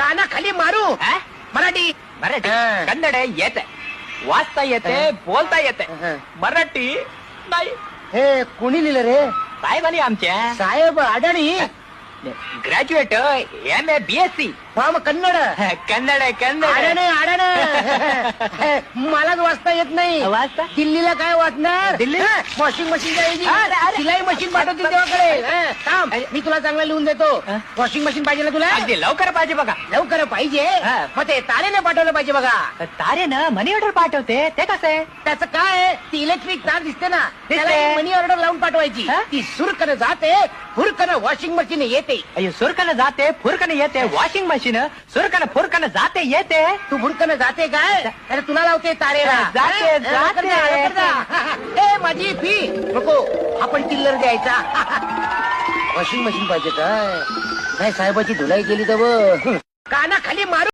काना खाली मारू हा? मराठी मराठी हा. कन्नड येते वाचता येते बोलता येते हा. मराठी नाही हे कोणी लिहिलं रे साहेबांनी आमच्या साहेब अडाणी graduate M C form Kannada Kannada Kannada Adane अडाणे मलाच वाचता येत नाही. वाचता? दिल्लीला काय वाचणार? दिल्ली? वॉशिंग मशीन अरे, अरे. सिलाई मशीन पाठवतील देवाकडे हा, थांब. मी तुला चांगला लिहून देतो. हा? वॉशिंग मशीन पाहिजे ना तुला? अगदी लवकर पाहिजे बघा. लवकर पाहिजे. हा. मग ते तारेने पाठवलं पाहिजे बघा. तारे ना मनी ऑर्डर पाठवते? ते कसं आहे? त्याचं काय आहे? ती इलेक्ट्रिक तार दिसते ना. दिसते. त्याला मनी ऑर्डर लावून पाठवायची. हा? ती सुरकन जाते फुरकन वॉशिंग मशीन येते. अय्यो सुरकन जाते फुरकन येते वॉशिंग मशीन सुरकन फुरकन जाते येते तू भुरकन जाते काय अरे तुला लावते तारेला जाते? जाते. लवकर जा, लवकर जा. ए माझी फी नको आपण चिल्लर द्यायचा वॉशिंग मशीन पाहिजे काय नाही साहेबाची धुलाई केली तर. काना खाली मारू